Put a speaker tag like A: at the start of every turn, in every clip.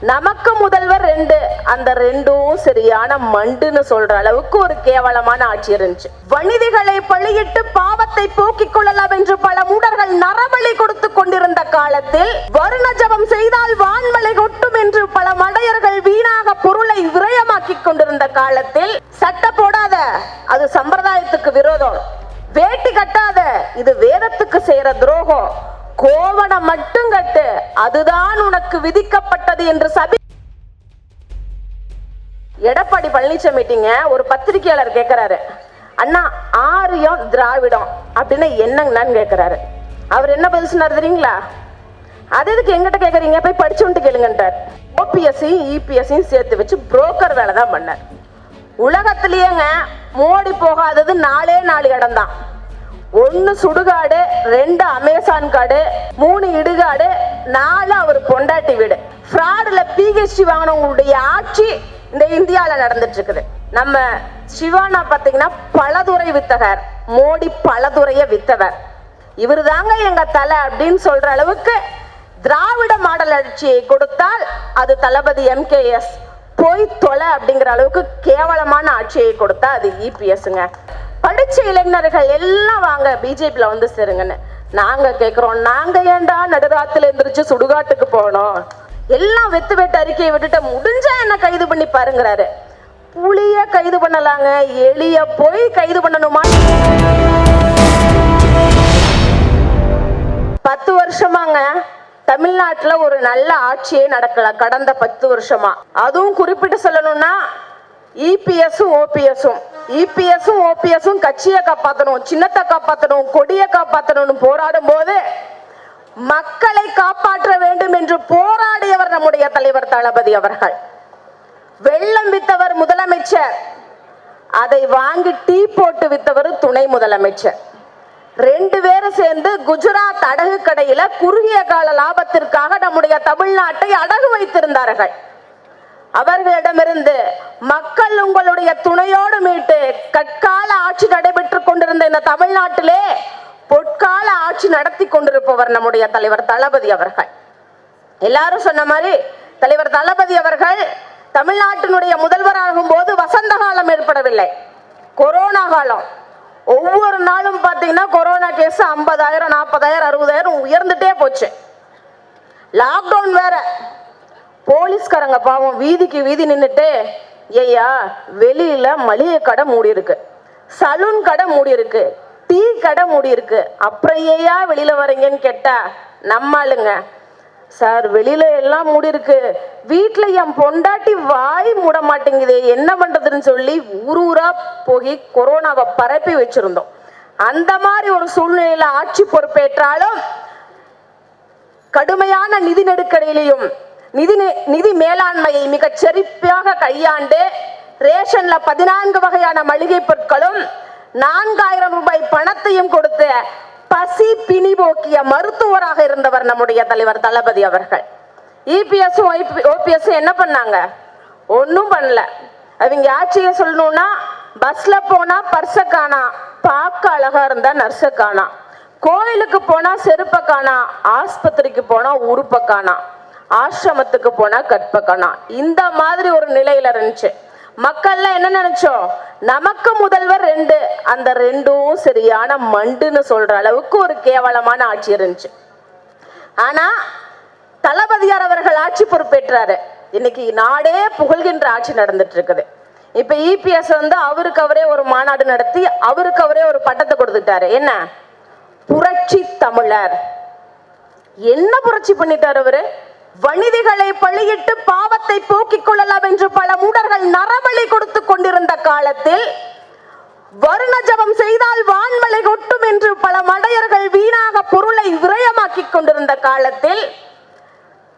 A: நமக்கு முதல்வர் ரெண்டு. அந்த ரெண்டும் சரியான மண்டுன்னு சொல்ற அளவுக்கு ஒரு கேவலமான ஆட்சி இருந்துச்சு. வனிதிகளை பழியிட்டு பாவத்தை போக்கிக் கொள்ளலாம் என்று பல மூடர்கள் நரபலி கொடுத்து கொண்டிருந்த காலத்தில் வருண ஜபம் செய்தால் வான்மலை கொட்டும் என்று பல மடையர்கள் வீணாக பொருளை விரயமாக்கிக் கொண்டிருந்த காலத்தில் சட்ட போடாத அது சம்பிரதாயத்துக்கு விரோதம். வேட்டி கட்டாத இது வேதத்துக்கு செய்யற துரோகம். கோவணம் மட்டும் கட்டு. அதுதான் உனக்கு விதிக்கப்பட்டது என்று சபி எடப்பாடி பழனிசாமிட்டிங்க ஒரு பத்திரிகையாளர் கேட்கிறாரு அண்ணா ஆரியம் திராவிடம் அப்படின்னு என்னங்கண்ணான்னு கேட்கிறாரு அவர் என்ன பதில் சொன்னார் தெரியுங்களா? அது எதுக்கு எங்கிட்ட கேட்குறீங்க போய் படிச்சு வந்துட்டு கேளுங்கன்றார் ஓபிஎஸ்சியும் இபிஎஸ்சியும் சேர்த்து வச்சு புரோக்கர் வேலை தான் பண்ணார். உலகத்திலேயேங்க மோடி போகாதது நாலே நாலு இடம் தான் ஒன்று சுடுகாடு ரெண்டு அமேசான் காடு மூணு இடுகாடு நாலு அவர் பொண்டாட்டி வீடு. ஃப்ராடில் பிஹெச்டி வாங்கினவங்களுடைய ஆட்சி இந்த இந்தியாவில் நடந்துட்டு இருக்குது நம்ம சிவானா பார்த்தீங்கன்னா பலதுறை வித்தகர் மோடி பலதுறைய வித்தவர். இவர் தாங்க எங்க தலை அப்படின்னு சொல்ற அளவுக்கு திராவிட மாடல் ஆட்சியை கொடுத்தால் அது தளபதி எம்கேஎஸ் போய் தொலை அப்படிங்கிற அளவுக்கு கேவலமான ஆட்சியை கொடுத்தா அது இபிஎஸ்ங்க படிச்ச இளைஞர்கள் எல்லாம் வாங்க பிஜேபியில் வந்து சேருங்கன்னு. நாங்க கேட்குறோம் நாங்க ஏன்டா நடுராத்துல எந்திரிச்சு சுடுகாட்டுக்கு போனோம்? எல்லாம் வெத்து வெட்டு அறிக்கையை விட்டுட்டு முடிஞ்சா என்ன கைது பண்ணி பாருங்கிறாரு. புளிய கைது பண்ணலாங்க. எளிய போய் கைது பண்ணணுமா? பத்து வருஷமாங்க தமிழ்நாட்டுல ஒரு நல்ல ஆட்சியே நடக்கல கடந்த பத்து வருஷமா. அதுவும் குறிப்பிட்டு சொல்லணும்னா இபிஎஸும் ஓபிஎஸும் இபிஎஸும் ஓபிஎஸும் கட்சியை காப்பாற்றணும் சின்னத்தை காப்பாற்றணும் கொடியை காப்பாற்றணும்னு போராடும் போது மக்களை காப்பாற்ற வேண்டும் என்று போராடியவர் நம்முடைய தலைவர் தளபதி அவர்கள். வெள்ளம் வித்தவர் முதலமைச்சர். அதை வாங்கி டீ போட்டு வித்தவர் துணை முதலமைச்சர். ரெண்டு பேரும் சேர்ந்து குஜராத் அடகு கடையில குறுகிய கால லாபத்திற்காக நம்முடைய தமிழ்நாட்டை அடகு வைத்திருந்தார்கள். அவர்களிடமிருந்து மக்கள் உங்களுடைய துணையோடு மீட்டு கற்கால ஆட்சி நடைபெற்றுக் கொண்டிருந்த இந்த தமிழ்நாட்டிலே பொற்கால ஆட்சி நடத்தி கொண்டிருப்பவர் நம்முடைய தலைவர் தளபதி அவர்கள். எல்லாரும் சொன்ன மாதிரி தலைவர் தளபதி அவர்கள் தமிழ்நாட்டினுடைய முதல்வராகும் போது வசந்த காலம் ஏற்படவில்லை. கொரோனா காலம். ஒவ்வொரு நாளும் பார்த்தீங்கன்னா கொரோனா கேஸ் ஐம்பதாயிரம் நாற்பதாயிரம் அறுபதாயிரம் உயர்ந்துட்டே போச்சு. லாக்டவுன் வேற. போலீஸ்காரங்க பாவம் வீதிக்கு வீதி நின்றுட்டு ஐயா வெளியில மளிகை கடை மூடி இருக்கு சலூன் கடை மூடி இருக்கு டீ கடை மூடி இருக்கு அப்புறம் ஏயா வெளியில வரீங்கன்னு கேட்டா நம்ம ஆளுங்க சார் வெளியில எல்லாம் மூடி இருக்கு வீட்டுல என் பொண்டாட்டி வாய் மூட மாட்டேங்குதே என்ன பண்றதுன்னு சொல்லி ஊர் ஊரா போய் கொரோனாவை பரப்பி வச்சிருந்தோம். அந்த மாதிரி ஒரு சூழ்நிலையில ஆட்சி பொறுப்பேற்றாலும் கடுமையான நிதி நெருக்கடியிலையும் நிதி நிதி மேலாண்மையை மிகச் செறிப்பாக கையாண்டு ரேஷன்ல பதினான்கு வகையான மளிகை பொருட்களும் நான்காயிரம் ரூபாய் பணத்தையும் கொடுத்து பசி பிணி போக்கிய மருத்துவராக இருந்தவர் நம்முடைய தலைவர் தளபதி அவர்கள். இபிஎஸும் ஓபிஎஸும் என்ன பண்ணாங்க? ஒன்றும் பண்ணல. அவங்க ஆட்சியை சொல்லணும்னா பஸ்ல போனா பர்ஸ காணா பார்க்க அழகா இருந்தா நர்ஸ காணா. கோயிலுக்கு போனா செருப்ப காணா ஆஸ்பத்திரிக்கு போனா உறுப்ப காணா. ஆசிரமத்துக்கு போனா கற்பகனா. இந்த மாதிரி ஒரு நிலையில இருந்துச்சு. மக்கள்லாம் என்ன நினைச்சோம் நமக்கு முதல்வர் ரெண்டு அந்த ரெண்டும் சரியான மண்டுன்னு சொல்ற அளவுக்கு ஒரு கேவலமான ஆட்சி இருந்துச்சு. ஆனா தளபதியார் அவர்கள் ஆட்சி பொறுப்பேற்றாரு. இன்னைக்கு நாடே புகழ்கின்ற ஆட்சி நடந்துட்டு இருக்குது இப்ப இபிஎஸ் வந்து அவருக்கு அவரே ஒரு மாநாடு நடத்தி அவருக்கு அவரே ஒரு பட்டத்தை கொடுத்துட்டாரு. என்ன? புரட்சி தமிழர். என்ன புரட்சி பண்ணிட்டாரு அவரு? வனிதிகளை பழியிட்டு பாவத்தை போக்கிக் கொள்ளலாம் என்று பல மூடர்கள் நரபலி கொடுத்து கொண்டிருந்த காலத்தில் வருண ஜபம் செய்தால் வான்மலை கொட்டும் என்று பல மடையர்கள் வீணாக பொருளை விரயமாக்கிக் கொண்டிருந்த காலத்தில்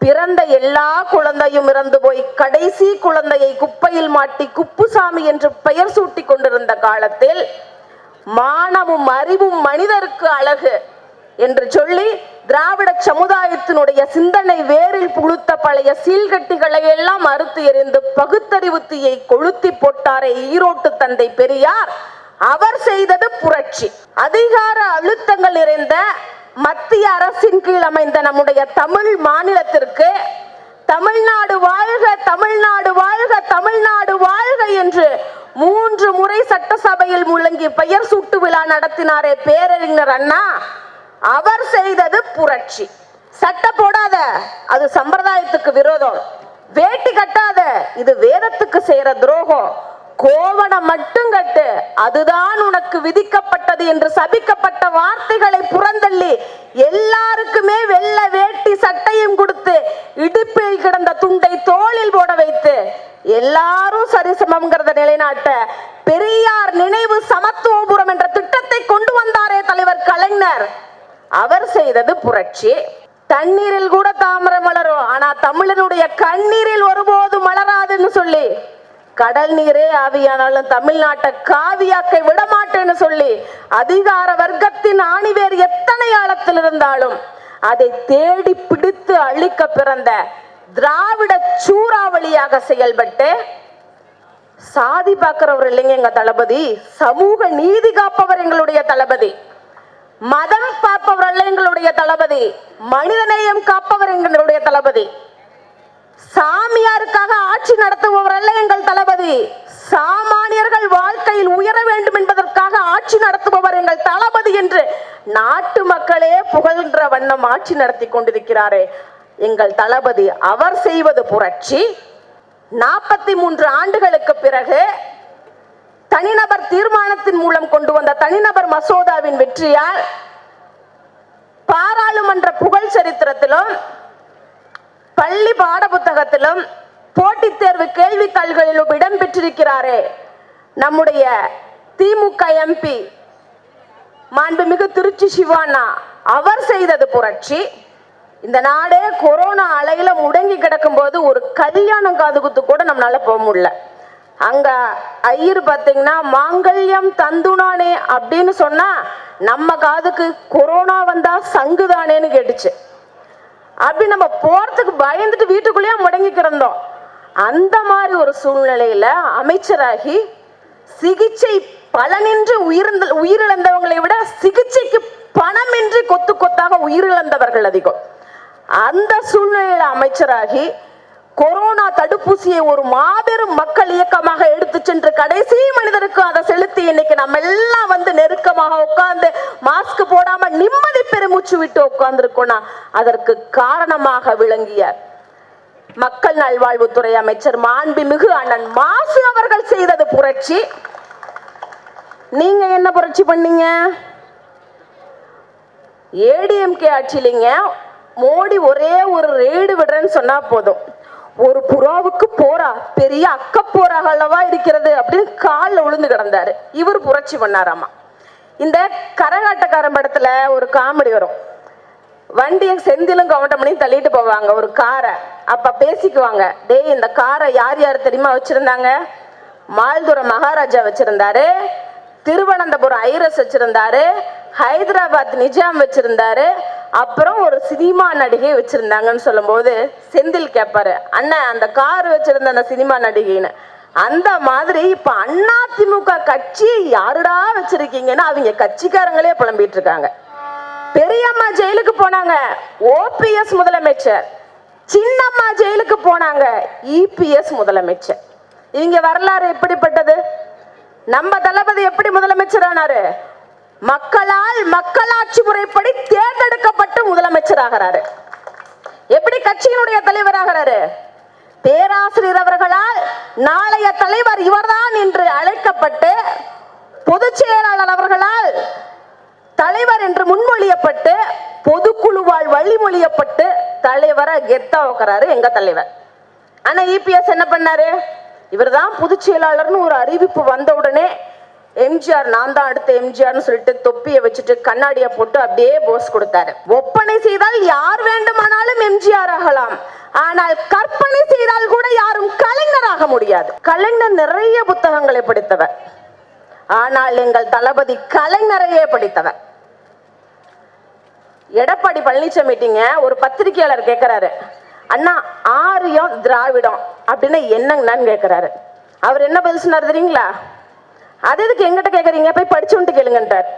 A: பிறந்த எல்லா குழந்தையும் இறந்து போய் கடைசி குழந்தையை குப்பையில் மாட்டி குப்புசாமி என்று பெயர் சூட்டி கொண்டிருந்த காலத்தில் மானமும் அறிவும் மனிதருக்கு அழகு. என்று சொல்லி திராவிட சமுதாயத்தினுடைய சிந்தனை வேரில் புழுத்த பழைய சீல்கட்டிகளை எல்லாம் அறுத்து எறிந்து பகுத்தறிவு தீயை கொளுத்தி போட்டாரே ஈரோட்டு தந்தை பெரியார். அவர் செய்தது புரட்சி. அதிகார அழுத்தங்கள் நிறைந்த மத்திய அரசின் கீழ் அமைந்த நம்முடைய தமிழ் மாநிலத்திற்கு தமிழ்நாடு வாழ்க தமிழ்நாடு வாழ்க தமிழ்நாடு வாழ்க என்று மூன்று முறை சட்டசபையில் முழங்கி பெயர் சூட்டு விழா நடத்தினாரே பேரறிஞர் அண்ணா. அவர் செய்தது புரட்சி. சட்ட போடாத அது சம்பிரதாயத்துக்கு விரோதம். வேட்டி கட்டாத இது வேதத்துக்கு செய்யற துரோகம். கோவணம் மட்டும் கட்டு அதுதான் உனக்கு விதிக்கப்பட்டது என்று சபிக்கப்பட்ட வார்த்தைகளை புறந்தள்ளி எல்லாருக்குமே வெள்ள வேட்டி சட்டையும் கொடுத்து இடுப்பில் கிடந்த துண்டை தோளில் போட வைத்து எல்லாரும் சரிசமம்ங்கிறத நிலைநாட்ட பெரியார் நினைவு சமத்துவபுரம் என்ற திட்டத்தை கொண்டு வந்தாரே தலைவர் கலைஞர். அவர் செய்தது புரட்சி. தண்ணீரில் கூட தாமரை மலரும். ஆனா தமிழனுடைய கண்ணீரில் ஒருபோதும் மலராதுன்னு சொல்லி கடல் நீரே ஆவியானாலும் தமிழ்நாட்டை காவியாக்க விடமாட்டேன்னு சொல்லி அதிகார வர்க்கத்தின் ஆணிவேர் எத்தனை ஆழத்தில் இருந்தாலும் அதை தேடி பிடித்து அழிக்க பிறந்த திராவிட சூறாவளியாக செயல்பட்டு சாதி பார்க்கிறவர் இல்லைங்க எங்க தளபதி. சமூக நீதி காப்பவர் எங்களுடைய தளபதி. மதம் பார்ப்பவர் அல்ல எங்களுடைய தளபதி. மனிதநேயம் காப்பவர் எங்களுடைய தளபதி. சாமியாருக்காக ஆட்சி நடத்துபவர் அல்ல எங்கள் தளபதி. சாமானியர்கள் வாழ்க்கையில் உயர வேண்டும் என்பதற்காக ஆட்சி நடத்துபவர் எங்கள் தளபதி என்று நாட்டு மக்களே புகழ்கின்ற வண்ணம் ஆட்சி நடத்தி கொண்டிருக்கிறாரே. எங்கள் தளபதி அவர் செய்வது புரட்சி. நாற்பத்தி மூன்று ஆண்டுகளுக்கு பிறகு தனிநபர் தீர்மானத்தின் மூலம் கொண்டு வந்த தனிநபர் மசோதாவின் வெற்றியால் பாராளுமன்ற புகழ் சரித்திரத்திலும் பள்ளி பாடப்புத்தகத்திலும் போட்டித் தேர்வு கேள்வித்தாள்களிலும் இடம் பெற்றிருக்கிறாரே நம்முடைய திமுக எம்பி மாண்புமிகு திருச்சி சிவானா அவர் செய்தது புரட்சி. இந்த நாடே கொரோனா அலையில முடங்கி கிடக்கும் போது ஒரு கல்யாணம் காதுகுத்து கூட நம்மளால போக முடியல. அங்க ஐயர் பார்த்தீங்கன்னா மாங்கல்யம் தந்துனானே அப்படின்னு சொன்னா நம்ம காதுக்கு கொரோனா வந்தா சங்குதானேன்னு கேட்டுச்சு. அப்படி நம்ம போறதுக்கு பயந்துட்டு வீட்டுக்குள்ளேயே முடங்கி கிடந்தோம். அந்த மாதிரி ஒரு சூழ்நிலையில அமைச்சராகி சிகிச்சை பலனின்றி உயிர்ந்த உயிரிழந்தவங்களை விட சிகிச்சைக்கு பணமின்றி கொத்து கொத்தாக உயிரிழந்தவர்கள் அதிகம். அந்த சூழ்நிலையில அமைச்சராகி கொரோனா தடுப்பூசியை ஒரு மாபெரும் மக்கள் இயக்கமாக எடுத்து சென்று கடைசி மனிதருக்கு அதை செலுத்தி இன்னைக்கு நம்ம எல்லாம் வந்து நெருக்கமாக உட்கார்ந்து மாஸ்க் போடாம நிம்மதி பெருமூச்சு விட்டு உட்கார்ந்துருக்கோம்னா அதற்கு காரணமாக விளங்கிய மக்கள் நல்வாழ்வுத்துறை அமைச்சர் மாண்புமிகு அண்ணன் மாசு அவர்கள் செய்தது புரட்சி. நீங்க என்ன புரட்சி பண்ணீங்க? ஏடிஎம்கே ஆட்சியிலிங்க. மோடி ஒரே ஒரு ரெய்டு விடுறேன்னு சொன்னா போதும். ஒரு புறாவுக்கு போரா பெரிய அக்க போராக அல்லவா இருக்கிறது அப்படின்னு காலில் விழுந்து கிடந்தாரு. இவர் புரட்சி பண்ணாராமா. இந்த கரகாட்டக்காரன் படத்துல ஒரு காமெடி வரும். வண்டியை செந்திலும் கவட்டமணியும் தள்ளிட்டு போவாங்க ஒரு காரை. அப்ப பேசிக்குவாங்க டேய் இந்த காரை யார் யார் தெரியுமா வச்சிருந்தாங்க? மால்துரம் மகாராஜா வச்சிருந்தாரு திருவனந்தபுரம் ஐரஸ் வச்சிருந்தாரு ஹைதராபாத் நிஜாம் வச்சிருந்தாரு அப்புறம் ஒரு சினிமா நடிகை வச்சிருந்தாங்கன்னு சொல்லும்போது செந்தில் கேட்பாரு அண்ணன் அந்த கார் வச்சிருந்த அந்த சினிமா நடிகைன்னு. அந்த மாதிரி இப்ப அதிமுக கட்சி யாருடா வச்சிருக்கீங்கன்னா அவங்க கட்சிக்காரங்களே புலம்பிட்டு இருக்காங்க பெரியம்மா ஜெயிலுக்கு போனாங்க ஓபிஎஸ் முதலமைச்சர். சின்னம்மா ஜெயிலுக்கு போனாங்க இபிஎஸ் முதலமைச்சர். இவங்க வரலாறு எப்படிப்பட்டது? நம்ம தளபதி எப்படி முதலமைச்சர் ஆனாரு? மக்களால் மக்களாட்சி முறைப்படி தேர்ந்தெடுக்கப்பட்டு முதலமைச்சர் ஆகிறாரு எப்படி கட்சியினுடைய தலைவராகிறாரு? பேராசிரியர் அவர்களால் நாளைய தலைவர் இவர்தான் என்று அழைக்கப்பட்டு பொதுச் செயலாளர் அவர்களால் தலைவர் என்று முன்மொழியப்பட்டு பொதுக்குழுவால் வழிமொழியப்பட்டு தலைவரை கெத்தா உக்கிறாரு எங்க தலைவர். ஆனா இபிஎஸ் என்ன பண்ணாரு? இவர்தான் பொதுச் செயலாளர்னு ஒரு அறிவிப்பு வந்த உடனே எம்ஜிஆர் நான் தான் அடுத்த எம்ஜிஆர்னு சொல்லிட்டு தொப்பியை வச்சுட்டு கண்ணாடியை போட்டு அப்படியே போஸ் கொடுத்தாரு. ஒப்பனை செய்தால் யார் வேண்டுமானாலும் எம்ஜிஆர் ஆகலாம். ஆனால் கற்பனை செய்தால் கூட யாரும் கலைஞராக முடியாது. கலைஞர் நிறைய புத்தகங்களை படித்தவர். ஆனால் எங்கள் தளபதி கலைஞரையே படித்தவர். எடப்பாடி பழனிசாமிட்டிங்க ஒரு பத்திரிகையாளர் கேட்கிறாரு அண்ணா ஆரியம் திராவிடம் அப்படின்னு என்னங்கண்ணான்னு கேட்கிறாரு அவர் என்ன பதில் சொன்னார் தெரியுங்களா? அது எதுக்கு எங்கிட்ட கேட்குறீங்க போய் படிச்சு வந்துட்டு கேளுங்கன்றார்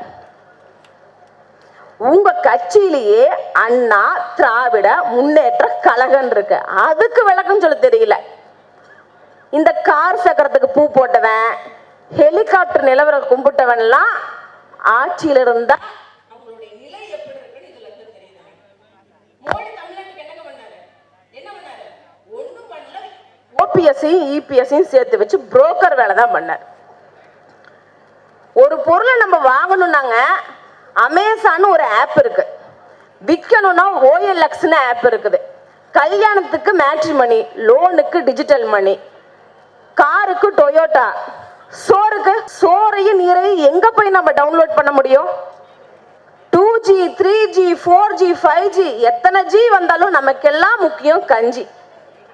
A: உங்க கட்சியிலேயே அண்ணா திராவிட முன்னேற்ற கழகம் இருக்கு. அதுக்கு விளக்கம் சொல்ல தெரியல. இந்த கார் சக்கரத்துக்கு பூ போட்டவன் ஹெலிகாப்டர் நிலவரம் கும்பிட்டவன்லாம் ஆட்சியில் இருந்தா ஓபிஎஸ்ஸையும் இபிஎஸ்ஸையும் சேர்த்து வச்சு புரோக்கர் வேலை தான் பண்ணார். ஒரு பொருளை நம்ம வாங்கணும்னாங்க அமேசான் ஒரு ஆப் இருக்கு. விற்கணும்னா ஓஎல்எக்ஸ்னு ஆப் இருக்குது. கல்யாணத்துக்கு மேட்ரி மணி லோனுக்கு டிஜிட்டல் மணி காருக்கு டொயோட்டா சோறுக்கு சோறையும் நீரையும் எங்க போய் நம்ம டவுன்லோட் பண்ண முடியும்? Two G three G four G five G எத்தனை ஜி வந்தாலும் நமக்கெல்லாம் முக்கியம் கஞ்சி.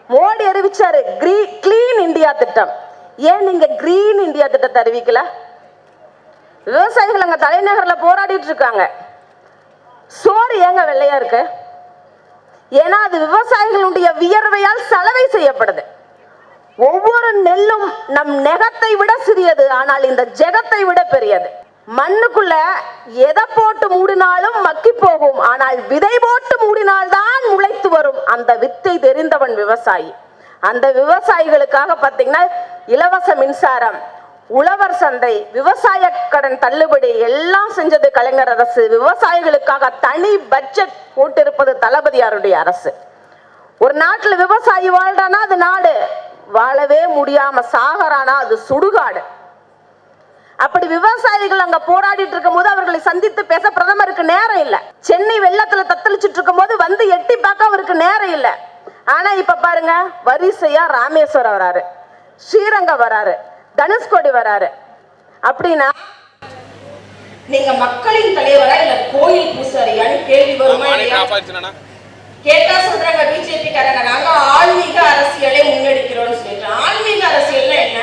A: மோடி அறிவிச்சாரு கிரீ கிளீன் இந்தியா திட்டம். ஏன் நீங்க கிரீன் இந்தியா திட்டத்தை அறிவிக்கல? விவசாயிகள் அங்க தலைநகர்ல போராடிட்டு இருக்காங்க சோறு ஏங்க வெள்ளையா இருக்கு? ஏன்னா அது விவசாயிகளுடைய வியர்வையால் சலவை செய்யப்படுது. ஒவ்வொரு நெல்லும் நம் நெகத்தை விட சிறியது ஆனால் இந்த ஜெகத்தை விட பெரியது. மண்ணுக்குள்ள எதை போட்டு மூடினாலும் மக்கி போகும் ஆனால் விதை போட்டு மூடினால்தான் முளைத்து வரும். அந்த வித்தை தெரிந்தவன் விவசாயி. அந்த விவசாயிகளுக்காக பார்த்தீங்கன்னா இலவச மின்சாரம் உழவர் சந்தை விவசாய கடன் தள்ளுபடி எல்லாம் செஞ்சது கலைஞர் அரசு. விவசாயிகளுக்காக தனி பட்ஜெட் போட்டிருப்பது தளபதியாருடைய அரசு. ஒரு நாட்டுல விவசாயி வாழ்றானா அது நாடு. வாழவே முடியாம சாகரானா அது சுடுகாடு. அப்படி விவசாயிகள் அங்க போராடிட்டு இருக்கும் போது அவர்களை சந்தித்து பேச பிரதமருக்கு நேரம் இல்ல. சென்னை வெள்ளத்துல தத்தளிச்சிட்டு இருக்கும் போது வந்து எட்டி பார்க்க அவருக்கு நேரம் இல்ல. ஆனா இப்ப பாருங்க வரிசையா ராமேஸ்வரம் வராரு. ஸ்ரீரங்கம் வராரு. தனுஷ்கோடி வராரு. அப்படின்னா நீங்க மக்களின் தலைவரா இல்ல கோயில் பூசாரியான்னு கேள்வி வருமா கேட்டா சொல்றாங்க பிஜேபி காரங்க நாங்க ஆன்மீக அரசியலை முன்னெடுக்கிறோம்னு சொல்லிட்டு ஆன்மீக அரசியல்னா என்ன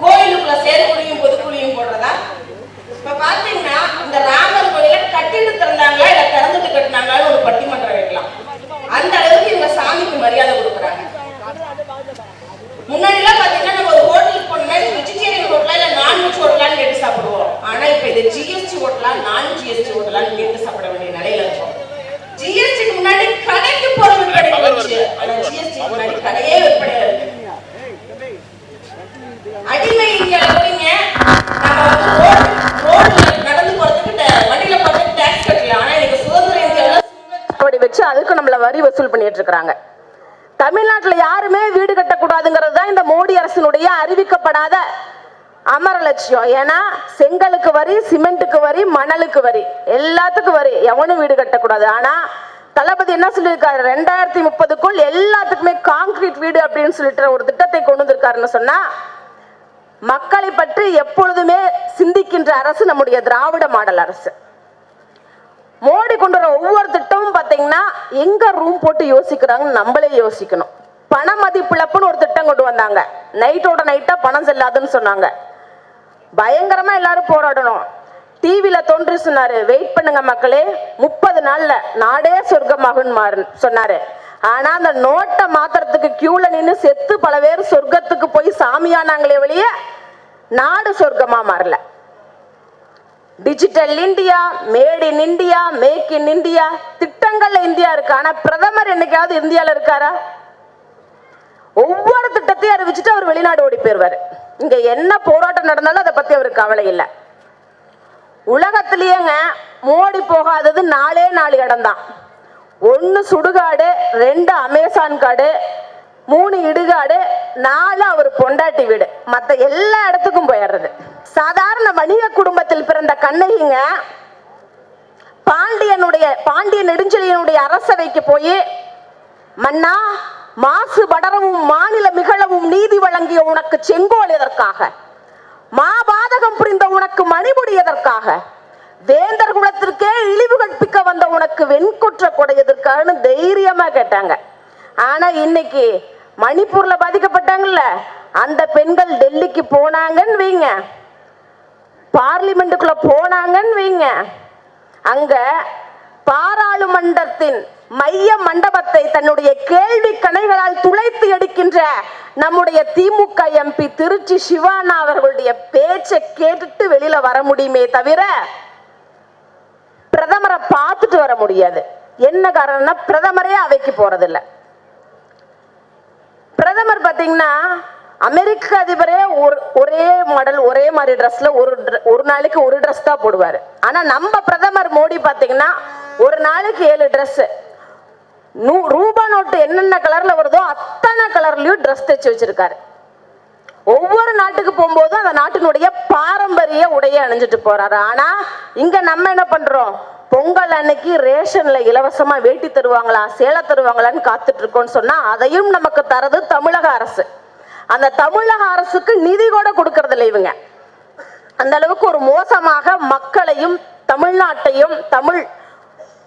A: கோயிலுக்குள்ள செயற்குழியும் பொதுக்குழியும் போடுறதா இப்ப பாத்தீங்கன்னா இந்த ராமர் கோயில கட்டிட்டு திறந்தாங்களா இல்ல திறந்துட்டு கட்டினாங்களான்னு ஒரு பட்டிமன்றம் வைக்கலாம் அந்த அளவுக்கு இவங்க சாமிக்கு மரியாதை கொடுக்குறாங்க முன்னாடி எல்லாம் பாத்தீங்கன்னா நம்ம ஒரு ஹோட்டலுக்கு போனோம்னா இது வெஜிடேரியன் ஹோட்டலா இல்ல நான்வெஜ் ஹோட்டலான்னு கேட்டு சாப்பிடுவோம் ஆனா இப்ப இது ஜிஎஸ்டி ஹோட்டலா நான் ஜிஎஸ்டி ஹோட்டலான்னு கேட்டு சாப்பிட வேண்டிய நிலையில இருக்கும் ஜிஎஸ்டிக்கு முன்னாடி கடைக்கு போற விற்பனை இருந்துச்சு ஆனா ஜிஎஸ்டி முன்னாடி கடையே விற்பனையா இருக்கு அடிமை இந்தியால போறீங்க நம்ம வந்து ரோடு ரோட்ல நடந்து போறதுக்கு ட- வண்டியில போறதுக்கு டாக்ஸ் கட்டல ஆனா இன்னைக்கு சுதந்திர இந்தியாவுல அப்படி வச்சு அதுக்கு நம்மள வரி வசூல் பண்ணிட்டு இருக்காங்க தமிழ்நாட்டுல யாருமே வீடு கட்டக்கூடாதுங்கிறது தான் இந்த மோடி அறிவிக்கப்படாத அமர லட்சியம். ஏன்னா செங்கலுக்கு வரி சிமெண்ட்டுக்கு வரி மணலுக்கு வரி. எல்லாத்துக்கும் வரி. எவனும் வீடு கட்டக்கூடாது. ஆனா தளபதி என்ன சொல்லியிருக்காரு? ரெண்டாயிரத்தி முப்பதுக்குள் எல்லாத்துக்குமே காங்கிரீட் வீடு அப்படின்னு சொல்லிட்டு ஒரு திட்டத்தை கொண்டு வந்திருக்காருன்னு சொன்னா மக்களை பற்றி எப்பொழுதுமே சிந்திக்கின்ற அரசு நம்முடைய திராவிட மாடல் அரசு. மோடி கொண்டு வர ஒவ்வொரு திட்டமும் பார்த்தீங்கன்னா எங்க ரூம் போட்டு யோசிக்கிறாங்கன்னு நம்மளே யோசிக்கணும். பண மதிப்பிழப்புன்னு ஒரு திட்டம் கொண்டு வந்தாங்க. நைட்டோட நைட்டா பணம் செல்லாதுன்னு சொன்னாங்க. பயங்கரமா எல்லாரும் போராடணும். டிவியில தோன்றி சொன்னாரு வெயிட் பண்ணுங்க மக்களே முப்பது நாள்ல நாடே சொர்க்கமாகும் சொன்னாரு. ஆனா அந்த நோட்டை மாத்துறதுக்கு கியூல நின்று செத்து பல பேர் சொர்க்கத்துக்கு போய் சாமியானாங்களே வெளிய நாடு சொர்க்கமா மாறல. Digital India made in India make in India திட்டங்கள்ல India இருக்கு. ஆனா பிரதமர் என்னைக்காவது இந்தியால இருக்காரா? ஒவ்வொரு திட்டத்தையும் அறிவிச்சுட்டு அவர் வெளிநாடு ஓடி போயிருவாரு. இங்க என்ன போராட்டம் நடந்தாலும் அதை பத்தி அவருக்கு கவலை இல்லை. உலகத்திலேயேங்க மோடி போகாதது நாலே நாலு இடம் தான் ஒன்னு சுடுகாடு ரெண்டு அமேசான் காடு மூணு இடுகாடு நாலு அவர் பொண்டாட்டி வீடு. மத்த எல்லா இடத்துக்கும் போயிடுறது. சாதாரண வணிக குடும்பத்தில் பிறந்த கண்ணகிங்க பாண்டியனுடைய பாண்டிய நெடுஞ்செழியனுடைய அரசவைக்கு போய் மன்னா மாசு படரவும் மாநில மிகளவும் நீதி வழங்கிய உனக்கு செங்கோல் எதற்காக? மாபாதகம் புரிந்த உனக்கு மணிமுடி எதற்காக? வேந்தர் குலத்திற்கே இழிவு கற்பிக்க வந்த உனக்கு வெண்குற்ற கொடை எதற்காகன்னு தைரியமா கேட்டாங்க. ஆனா இன்னைக்கு மணிப்பூர்ல பாதிக்கப்பட்டாங்கல்ல அந்த பெண்கள் டெல்லிக்கு போனாங்கன்னு வைங்க. பார்லிமெண்ட்டுக்குள்ள போனாங்கன்னு வைங்க. அங்க பாராளுமன்றத்தின் மைய மண்டபத்தை தன்னுடைய கேள்வி கணைகளால் துளைத்து எடுக்கின்ற நம்முடைய திமுக எம்பி திருச்சி சிவானா அவர்களுடைய பேச்சை கேட்டுட்டு வெளியில வர முடியுமே தவிர பிரதமரை பார்த்துட்டு வர முடியாது. என்ன காரணம்னா பிரதமரே அவைக்கு போறதில்ல. பிரதமர் பாத்தீங்கன்னா அமெரிக்க அதிபரே ஒரு ஒரே மாடல் ஒரே மாதிரி ட்ரெஸ்ல ஒரு ஒரு நாளைக்கு ஒரு ட்ரெஸ் தான் போடுவார். ஆனா நம்ம பிரதமர் மோடி பாத்தீங்கன்னா ஒரு நாளைக்கு ஏழு ட்ரெஸ் நூ ரூபா நோட்டு என்னென்ன கலர்ல வருதோ அத்தனை கலர்லயும் ட்ரெஸ் தைச்சு வச்சிருக்காரு. ஒவ்வொரு நாட்டுக்கு போகும்போதும் அந்த நாட்டினுடைய பாரம்பரிய உடையை அணிஞ்சிட்டு போறாரு. ஆனா இங்க நம்ம என்ன பண்றோம்? பொங்கல் அன்னைக்கு ரேஷன்ல இலவசமா வேட்டி தருவாங்களா சேலை தருவாங்களான்னு காத்துட்டு இருக்கோம்னு சொன்னா அதையும் நமக்கு தரது தமிழக அரசு. அந்த தமிழக அரசுக்கு நிதி கூட கொடுக்கறது இல்லை இவங்க. அந்த அளவுக்கு ஒரு மோசமாக மக்களையும் தமிழ்நாட்டையும் தமிழ்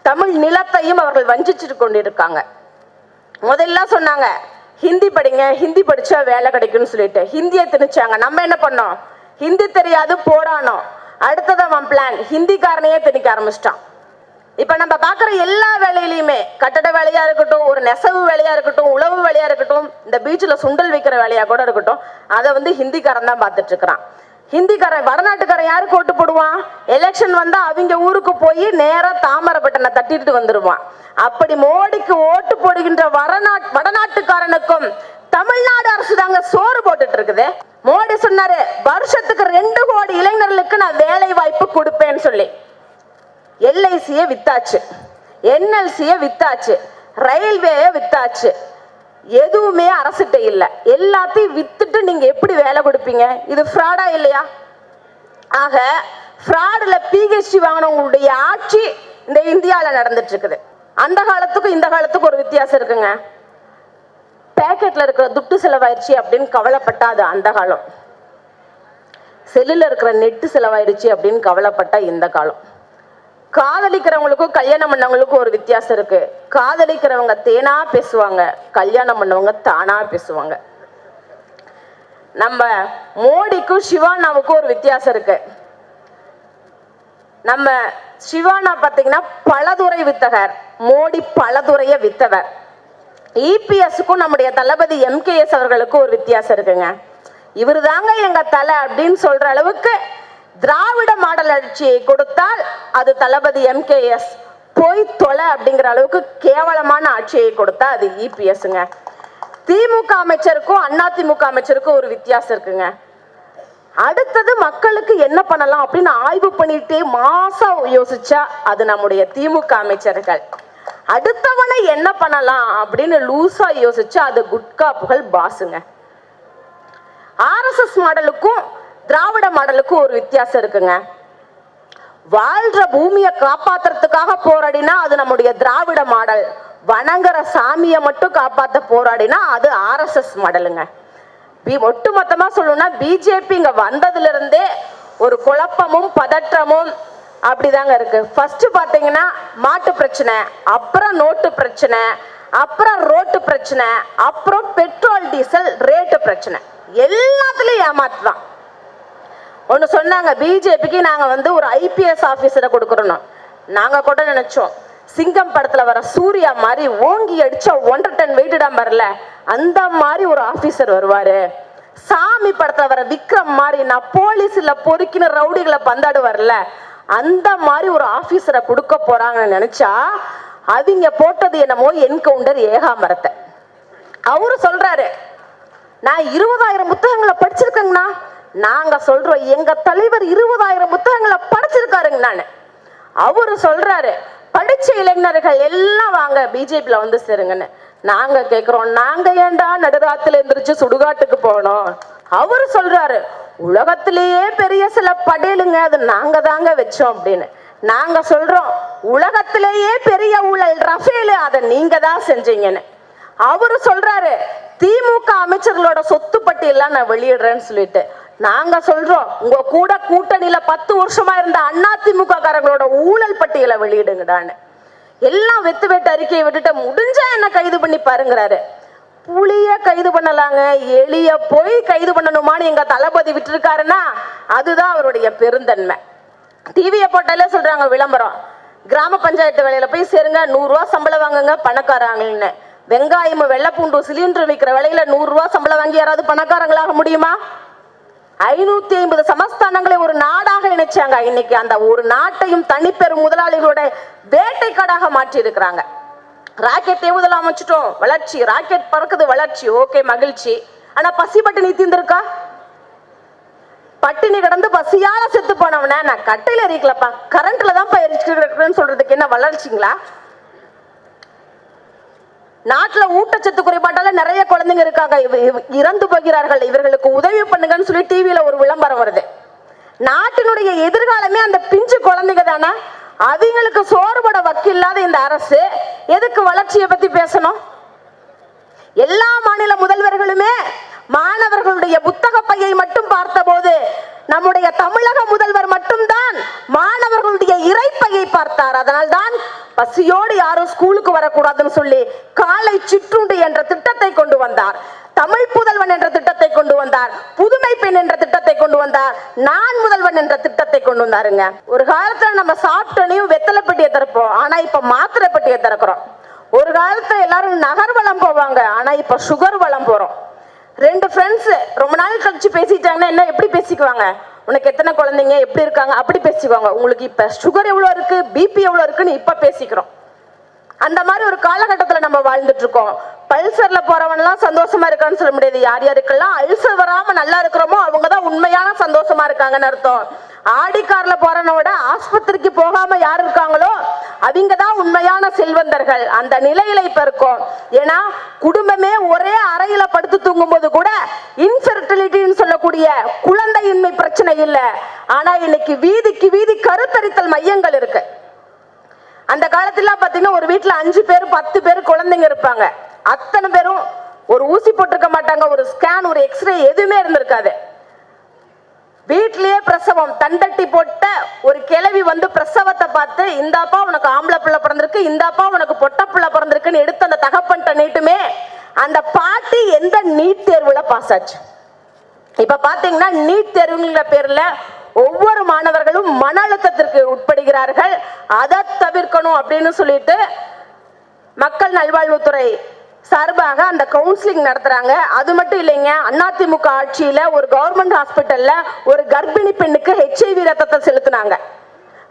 A: தமிழ் நிலத்தையும் அவர்கள் வஞ்சிச்சுட்டு கொண்டிருக்காங்க. முதல்ல சொன்னாங்க ஹிந்தி படிங்க ஹிந்தி படிச்சா வேலை கிடைக்கும்னு சொல்லிட்டு. ஹிந்தியை திணிச்சாங்க. நம்ம என்ன பண்ணோம்? ஹிந்தி தெரியாது போடானோம் அடுத்தது அவன் பிளான் ஹிந்திக்காரனையே திணிக்க ஆரம்பிச்சிட்டான். இப்ப நம்ம பாக்குற எல்லா வேலையிலயுமே கட்டட வேலையா இருக்கட்டும் ஒரு நெசவு வேலையா இருக்கட்டும் உழவு வேலையா இருக்கட்டும் இந்த பீச்சில் சுண்டல் விற்கிற வேலையா கூட இருக்கட்டும் அதை வந்து ஹிந்திக்காரன் தான் பார்த்துட்டு இருக்கிறான். ஹிந்திக்காரன் வடநாட்டுக்காரன் யாருக்கு ஓட்டு போடுவான்? எலெக்ஷன் வந்தா அவங்க ஊருக்கு போய் நேரா தாமரைப்பட்டனை தட்டிட்டு வந்துருவான். அப்படி மோடிக்கு ஓட்டு போடுகின்ற வடநாட் வடநாட்டுக்காரனுக்கும் தமிழ்நாடு அரசு தாங்க சோறு போட்டுட்டு இருக்குது மோடி சொன்னாரு வருஷத்துக்கு ரெண்டு கோடி இளைஞர்களுக்கு நான் வேலை வாய்ப்பு கொடுப்பேன்னு சொல்லி. எல்ஐசியை வித்தாச்சு என்எல்சியை வித்தாச்சு ரயில்வேயை வித்தாச்சு. எதுவுமே அரசுகிட்ட இல்லை. எல்லாத்தையும் வித்துட்டு நீங்க எப்படி வேலை கொடுப்பீங்க? இது ஃப்ராடா இல்லையா? ஆக ஃப்ராடில் பிஹெச்டி வாங்கினவங்களுடைய ஆட்சி இந்த இந்தியாவில் நடந்துட்டு இருக்குது அந்த காலத்துக்கும் இந்த காலத்துக்கும் ஒரு வித்தியாசம் இருக்குங்க. பேக்கெட்ல இருக்கிற துட்டு செலவாயிருச்சு அப்படின்னு கவலைப்பட்டா அது அந்த காலம். செல்லுல இருக்கிற நெட்டு செலவாயிருச்சு அப்படின்னு கவலைப்பட்டா இந்த காலம். காதலிக்கிறவங்களுக்கும் கல்யாணம் பண்ணவங்களுக்கும் ஒரு வித்தியாசம் இருக்கு. காதலிக்கிறவங்க தேனா பேசுவாங்க கல்யாணம் பண்ணவங்க தானா பேசுவாங்க. நம்ம மோடிக்கும் சிவானாவுக்கும் ஒரு வித்தியாசம் இருக்கு. நம்ம சிவானா பார்த்தீங்கன்னா பலதுறை வித்தகர் மோடி பலதுறைய வித்தவர். இபிஎஸ்க்கும் நம்முடைய தளபதி எம்கேஎஸ் அவர்களுக்கும் ஒரு வித்தியாசம் இருக்குங்க. இவர் தாங்க எங்க தலை அப்படின்னு சொல்ற அளவுக்கு திராவிட மாடல் ஆட்சியை கொடுத்தால் அது தளபதி எம்கேஎஸ் போய் தொலை அப்படிங்கிற அளவுக்கு கேவலமான ஆட்சியை கொடுத்தா அது இபிஎஸ்ங்க திமுக அமைச்சருக்கும் அண்ணா திமுக அமைச்சருக்கும் ஒரு வித்தியாசம் இருக்குங்க. அடுத்தது மக்களுக்கு என்ன பண்ணலாம் அப்படின்னு ஆய்வு பண்ணிட்டே மாசா யோசிச்சா அது நம்முடைய திமுக அமைச்சர்கள். அடுத்தவனை என்ன பண்ணலாம் அப்படின்னு லூசா யோசிச்சா அது குட்கா புகழ் பாசுங்க ஆர்எஸ்எஸ் மாடலுக்கும் திராவிட மாடலுக்கும் ஒரு வித்தியாசம் இருக்குங்க. வாழ்ற பூமியை காப்பாத்துறதுக்காக போராடினா அது நம்முடைய திராவிட மாடல். வணங்குற சாமியை மட்டும் காப்பாத்த போராடினா அது ஆர்எஸ்எஸ் மாடலுங்க. பி ஒட்டுமொத்தமா சொல்லணும்னா பிஜேபி இங்க வந்ததுல இருந்தே ஒரு குழப்பமும் பதற்றமும் அப்படிதாங்க இருக்கு. ஃபர்ஸ்ட் பாத்தீங்கன்னா மாட்டு பிரச்சனை அப்புறம் நோட்டு பிரச்சனை அப்புறம் ரோட்டு பிரச்சனை அப்புறம் பெட்ரோல் டீசல் ரேட்டு பிரச்சனை. எல்லாத்துலயும் ஏமாத்துதான். ஒன்று சொன்னாங்க பிஜேபிக்கு நாங்கள் வந்து ஒரு ஐபிஎஸ் ஆஃபீஸரை கொடுக்குறோம் நாங்கள் கூட நினச்சோம். சிங்கம் படத்தில் வர சூர்யா மாதிரி ஓங்கி அடிச்சா ஒன்றரை டன் வெயிட்டடாம வரல அந்த மாதிரி ஒரு ஆஃபீஸர் வருவார். சாமி படத்தில் வர விக்ரம் மாதிரி நான் போலீஸில் பொறுக்கின ரவுடிகளை பந்தாடு வரல அந்த மாதிரி ஒரு ஆஃபீஸரை கொடுக்க போறாங்கன்னு நினைச்சா அவங்க போட்டது என்னமோ என்கவுண்டர் ஏகாமரத்தை அவரு சொல்றாரு நான் இருபதாயிரம் புத்தகங்களை படிச்சிருக்கேங்கண்ணா. நாங்க சொல்றோம் எங்க தலைவர் இருபதாயிரம் புத்தகங்களை படிச்சிருக்காருங்க நான். அவரு சொல்றாரு படிச்ச இளைஞர்கள் எல்லாம் வாங்க பிஜேபியில் வந்து சேருங்கன்னு. நாங்க கேக்குறோம் நாங்க ஏன்டா நடுராத்துல எந்திரிச்சு சுடுகாட்டுக்கு போனோம் அவரு சொல்றாரு உலகத்திலேயே பெரிய சில படையலுங்க அது நாங்க தாங்க வச்சோம் அப்படின்னு. நாங்க சொல்றோம் உலகத்திலேயே பெரிய ஊழல் ரஃபேல் அதை நீங்க தான் செஞ்சீங்கன்னு. அவரு சொல்றாரு திமுக அமைச்சர்களோட சொத்து பட்டியலாம் நான் வெளியிடுறேன்னு சொல்லிட்டு. நாங்க சொல்றோம் உங்க கூட கூட்டணியில பத்து வருஷமா இருந்த அண்ணா திமுக காரங்களோட ஊழல் பட்டியலை வெளியிடுங்கடான்னு. எல்லாம் வெத்து வெட்டு அறிக்கையை விட்டுட்டு முடிஞ்சா என்ன கைது பண்ணி பாருங்கிறாரு. புளிய கைது பண்ணலாங்க எளிய போய் கைது பண்ணணுமான்னு எங்க தளபதி விட்டுருக்காருன்னா அதுதான் அவருடைய பெருந்தன்மை. டிவியை போட்டாலே சொல்றாங்க விளம்பரம். கிராம பஞ்சாயத்து வேலையில போய் சேருங்க நூறுரூவா சம்பளம் வாங்குங்க பணக்காரங்கன்னு வெங்காயம் வெள்ளப்பூண்டு சிலிண்டர் விற்கிற விலையில நூறுரூவா சம்பளம் வாங்கி யாராவது பணக்காரங்களாக முடியுமா? ஐநூத்தி ஐம்பது சமஸ்தானங்களை ஒரு நாடாக இணைச்சாங்க. இன்னைக்கு அந்த ஒரு நாட்டையும் தனிப்பெரும் முதலாளிகளோட வேட்டைக்காடாக மாற்றி இருக்கிறாங்க ராக்கெட் ஏவுதல் அமைச்சிட்டோம். வளர்ச்சி ராக்கெட் பறக்குது வளர்ச்சி. ஓகே மகிழ்ச்சி. ஆனா பசி பட்டினி தீர்ந்திருக்கா? பட்டினி கிடந்து பசியால செத்து போனவன. நான் கட்டையில இருக்கலப்பா கரண்ட்ல தான் எரிச்சுக்கிறேன்னு சொல்றதுக்கு என்ன வளர்ச்சிங்களா? நாட்டுல ஊட்டச்சத்து குறைபாட்டால நிறைய குழந்தைங்க இருக்காங்க. இவ- இறந்து போகிறார்கள். இவர்களுக்கு உதவி பண்ணுங்கன்னு சொல்லி டிவியில ஒரு விளம்பரம் வருது. நாட்டினுடைய எதிர்காலமே அந்த பிஞ்சு குழந்தைங்க தானே? அவங்களுக்கு சோறுபட வக்கில்லாத இந்த அரசு எதுக்கு வளர்ச்சியை பத்தி பேசணும்? எல்லா மாநில முதல்வர்களுமே மாணவர்களுடைய புத்தக பையை மட்டும் பார்த்தபோது நம்முடைய தமிழக முதல்வர் மட்டும்தான் மாணவர்களுடைய இறைப்பையை பார்த்தார். அதனால் தான் பசியோடு யாரும் ஸ்கூலுக்கு வரக்கூடாதுன்னு சொல்லி காலை சிற்றுண்டு என்ற திட்டத்தை கொண்டு வந்தார். தமிழ் புதல்வன் என்ற திட்டத்தை கொண்டு வந்தார். புதுமை பெண் என்ற திட்டத்தை கொண்டு வந்தார். நான் முதல்வன் என்ற திட்டத்தை கொண்டு வந்தாருங்க. ஒரு காலத்துல நம்ம சாப்பிட்டனையும் வெத்தலை பெட்டியை திறப்போம். ஆனா இப்ப மாத்திரை பெட்டியை திறக்கிறோம். ஒரு காலத்துல எல்லாரும் நகர் வளம் போவாங்க. ஆனா இப்ப சுகர் வளம் போறோம். ரெண்டு ஃப்ரெண்ட்ஸ் ரொம்ப நாள் கழிச்சு பேசிட்டாங்கன்னா என்ன எப்படி பேசிக்குவாங்க? உனக்கு எத்தனை குழந்தைங்க எப்படி இருக்காங்க அப்படி பேசிக்குவாங்க. உங்களுக்கு இப்ப சுகர் எவ்வளவு இருக்கு பிபி எவ்வளவு இருக்குன்னு இப்ப பேசிக்கிறோம். அந்த மாதிரி ஒரு காலகட்டத்தில் நம்ம வாழ்ந்துட்டு இருக்கோம் பல்சர்ல போறவன்லாம் சந்தோஷமா இருக்கான்னு சொல்ல முடியாது. யார் யாருக்கெல்லாம் அல்சர் வராம நல்லா இருக்கிறோமோ அவங்க தான் உண்மையான சந்தோஷமா இருக்காங்கன்னு அர்த்தம். ஆடி கார்ல போறனோட ஆஸ்பத்திரிக்கு போகாம யார் இருக்காங்களோ அவங்க தான் உண்மையான செல்வந்தர்கள். அந்த நிலையில இப்ப இருக்கும். ஏன்னா குடும்பமே ஒரே அறையில படுத்து தூங்கும் போது கூட இன்ஃபெர்டிலிட்டின்னு சொல்லக்கூடிய குழந்தையின்மை பிரச்சனை இல்லை. ஆனா இன்னைக்கு வீதிக்கு வீதி கருத்தரித்தல் மையங்கள் இருக்கு. அந்த காலத்துல பார்த்தீங்கன்னா ஒரு வீட்டில் அஞ்சு பேர் பத்து பேர் குழந்தைங்க இருப்பாங்க. அத்தனை பேரும் ஒரு ஊசி போட்டிருக்க மாட்டாங்க ஒரு ஸ்கேன் ஒரு எக்ஸ்ரே எதுவுமே இருந்திருக்காது. வீட்லயே பிரசவம் தண்டட்டி போட்ட ஒரு கிழவி வந்து பிரசவத்தை பார்த்து இந்தாப்பா உனக்கு ஆம்பளை பிள்ளை பிறந்திருக்கு இந்தாப்பா உனக்கு பொட்ட பிள்ளை பிறந்திருக்குன்னு எடுத்து அந்த தகப்பன்ட்ட நீட்டுமே அந்த பாட்டி எந்த நீட் தேர்வுல பாஸ் ஆச்சு? இப்ப பாத்தீங்கன்னா நீட் தேர்வுங்கிற பேர்ல ஒவ்வொரு மாணவர்களும் மன அழுத்தத்திற்கு உட்படுகிறார்கள். அதை தவிர்க்கணும் அப்படின்னு சொல்லிட்டு மக்கள் நல்வாழ்வுத்துறை சார்பாக அந்த கவுன்சிலிங் நடத்துறாங்க. அது மட்டும் இல்லைங்க அதிமுக ஆட்சியில ஒரு கவர்மெண்ட் ஹாஸ்பிட்டல்ல ஒரு கர்ப்பிணி பெண்ணுக்கு ஹெச்ஐவி ரத்தத்தை செலுத்தினாங்க.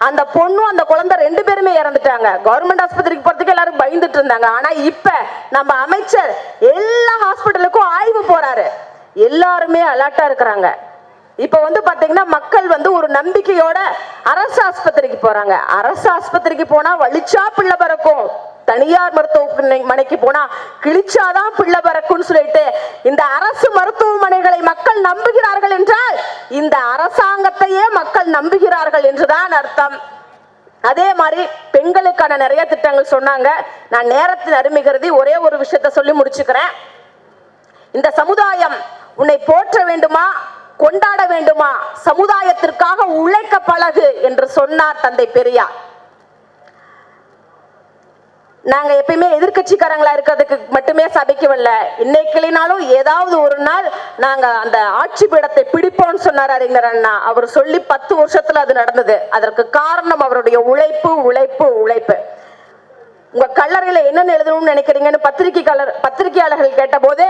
A: அந்த பொண்ணும் அந்த குழந்தை ரெண்டு பேருமே இறந்துட்டாங்க. கவர்மெண்ட் ஆஸ்பத்திரிக்கு போறதுக்கு எல்லாரும் பயந்துட்டு இருந்தாங்க. ஆனா இப்ப நம்ம அமைச்சர் எல்லா ஹாஸ்பிட்டலுக்கும் ஆய்வு போறாரு. எல்லாருமே அலர்ட்டா இருக்கிறாங்க. இப்ப வந்து பாத்தீங்கன்னா மக்கள் வந்து ஒரு நம்பிக்கையோட அரசு ஆஸ்பத்திரிக்கு போறாங்க. அரசு ஆஸ்பத்திரிக்கு போனா வலிச்சா பிள்ளை பிறக்கும். தனியார் மருத்துவமனைக்கு போனா கிழிச்சாதான் பிள்ளை பிறக்கும்னு சொல்லிட்டு இந்த அரசு மருத்துவமனைகளை மக்கள் நம்புகிறார்கள் என்றால் இந்த அரசாங்கத்தையே மக்கள் நம்புகிறார்கள் என்றுதான் அர்த்தம். அதே மாதிரி பெண்களுக்கான நிறைய திட்டங்கள் சொன்னாங்க. நான் நேரத்தின் அருமை ஒரே ஒரு விஷயத்த சொல்லி முடிச்சுக்கிறேன். இந்த சமுதாயம் உன்னை போற்ற வேண்டுமா? கொண்டாட வேண்டுமா? சமுதாயத்திற்காக உழைக்க பழகு என்று சொன்னார் தந்தை பெரியார். நாங்க எப்பயுமே எதிர்கட்சிக்காரங்களா இருக்கிறதுக்கு மட்டுமே சபைக்கு வரல. இன்னைக்கு இல்லைனாலும் ஏதாவது ஒரு நாள் நாங்க அந்த ஆட்சி பீடத்தை பிடிப்போம்னு சொன்னார் அறிஞர் அண்ணா. அவர் சொல்லி பத்து வருஷத்துல அது நடந்தது. அதற்கு காரணம் அவருடைய உழைப்பு உழைப்பு உழைப்பு. உங்க கல்லறையில என்னென்ன எழுதணும்னு நினைக்கிறீங்கன்னு பத்திரிகை கலர் பத்திரிகையாளர்கள் கேட்டபோது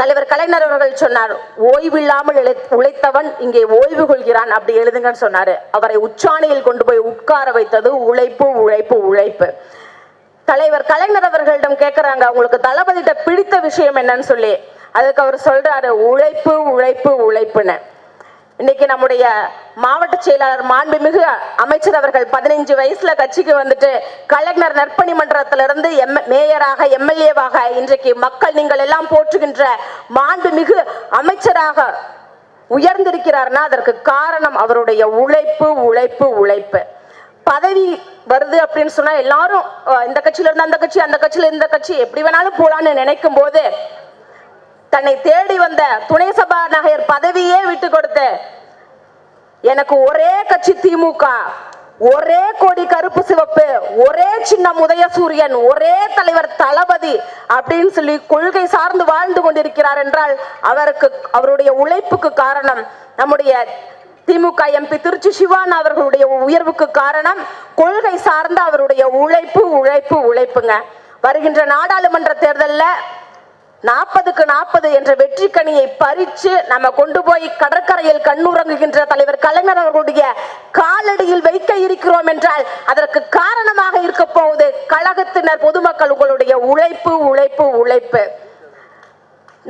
A: தலைவர் கலைஞர் அவர்கள் சொன்னார் ஓய்வில்லாமல் உழைத்தவன் இங்கே ஓய்வு கொள்கிறான் அப்படி எழுதுங்கன்னு சொன்னாரு. அவரை உச்சாணியில் கொண்டு போய் உட்கார வைத்தது உழைப்பு உழைப்பு உழைப்பு. தலைவர் கலைஞர் அவர்களிடம் கேட்கிறாங்க அவங்களுக்கு தளபதிட்ட பிடித்த விஷயம் என்னன்னு சொல்லி. அதுக்கு அவர் சொல்றாரு உழைப்பு உழைப்பு உழைப்புன்னு. இன்னைக்கு நம்முடைய மாவட்ட செயலாளர் மாண்புமிகு அமைச்சர் அவர்கள் பதினைஞ்சு வயசுல கட்சிக்கு வந்துட்டு கலைஞர் நற்பணி மன்றத்திலிருந்து எம் மேயராக எம்எல்ஏவாக இன்றைக்கு மக்கள் நீங்கள் எல்லாம் போற்றுகின்ற மாண்புமிகு அமைச்சராக உயர்ந்திருக்கிறார்னா அதற்கு காரணம் அவருடைய உழைப்பு உழைப்பு உழைப்பு. பதவி வருது அப்படின்னு சொன்னா எல்லாரும் இந்த கட்சியில இருந்து அந்த கட்சி அந்த கட்சியில இந்த கட்சி எப்படி வேணாலும் போலான்னு நினைக்கும் போது தன்னை தேடி வந்த துணை சபாநாயகர் பதவியே விட்டு கொடுத்து எனக்கு ஒரே கட்சி திமுக ஒரே கோடி கருப்பு சிவப்பு ஒரே சின்னம் உதயசூரியன் ஒரே தலைவர் தளபதி அப்படின்னு சொல்லி கொள்கை சார்ந்து வாழ்ந்து கொண்டிருக்கிறார் என்றால் அவருக்கு அவருடைய உழைப்புக்கு காரணம் நம்முடைய திமுக எம்பி திருச்சி சிவான் அவர்களுடைய உயர்வுக்கு காரணம் கொள்கை சார்ந்த அவருடைய உழைப்பு உழைப்பு உழைப்புங்க. வருகின்ற நாடாளுமன்ற தேர்தலில் நாற்பதுக்கு நாற்பது என்ற வெற்றி கனியை பறிச்சு நம்ம கொண்டு போய் கடற்கரையில் கண்ணுறங்குகின்ற தலைவர் கலைஞர் அவர்களுடைய காலடியில் வைக்க இருக்கிறோம் என்றால் அதற்கு காரணமாக இருக்க போவது கழகத்தினர் பொதுமக்கள் உங்களுடைய உழைப்பு உழைப்பு உழைப்பு.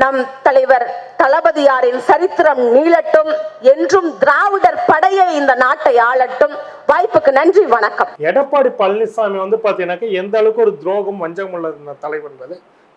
A: நம் தலைவர் தளபதியாரின் சரித்திரம் நீளட்டும் என்றும் திராவிடர் படையை இந்த நாட்டை ஆளட்டும். வாய்ப்புக்கு நன்றி வணக்கம்.
B: எடப்பாடி பழனிசாமி வந்து பாத்தீங்கன்னாக்க எந்த அளவுக்கு ஒரு துரோகம் வஞ்சகம் உள்ள தலைவர்ன்றது